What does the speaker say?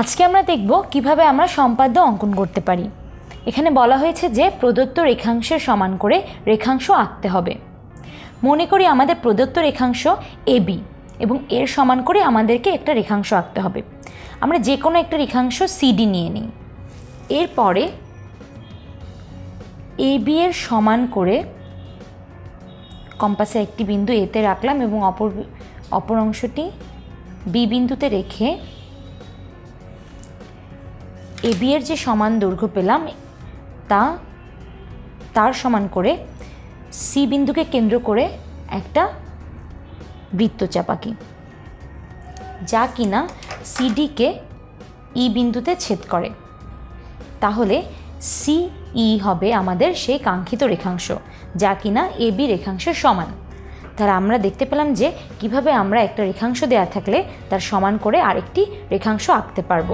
আজকে আমরা দেখব কীভাবে আমরা সম্পাদ্য অঙ্কন করতে পারি। এখানে বলা হয়েছে যে প্রদত্ত রেখাংশের সমান করে রেখাংশ আঁকতে হবে। মনে করি আমাদের প্রদত্ত রেখাংশ এবি এবং এর সমান করে আমাদেরকে একটা রেখাংশ আঁকতে হবে। আমরা যে কোনো একটা রেখাংশ সিডি নিয়ে নিই। এরপরে এবি এর সমান করে কম্পাসে একটি বিন্দু এতে রাখলাম এবং অপর অপর অংশটি বি বিন্দুতে রেখে এবি এর যে সমান দৈর্ঘ্য পেলাম, তা তার সমান করে সি বিন্দুকে কেন্দ্র করে একটা বৃত্তচাপ আঁকি যা কিনা সিডিকে ই বিন্দুতে ছেদ করে। তাহলে সিই হবে আমাদের সেই কাঙ্ক্ষিত রেখাংশ, যা কিনা এ বি রেখাংশের সমান। তার আমরা দেখতে পেলাম যে কীভাবে আমরা একটা রেখাংশ দেওয়া থাকলে তার সমান করে আরেকটি রেখাংশ আঁকতে পারব।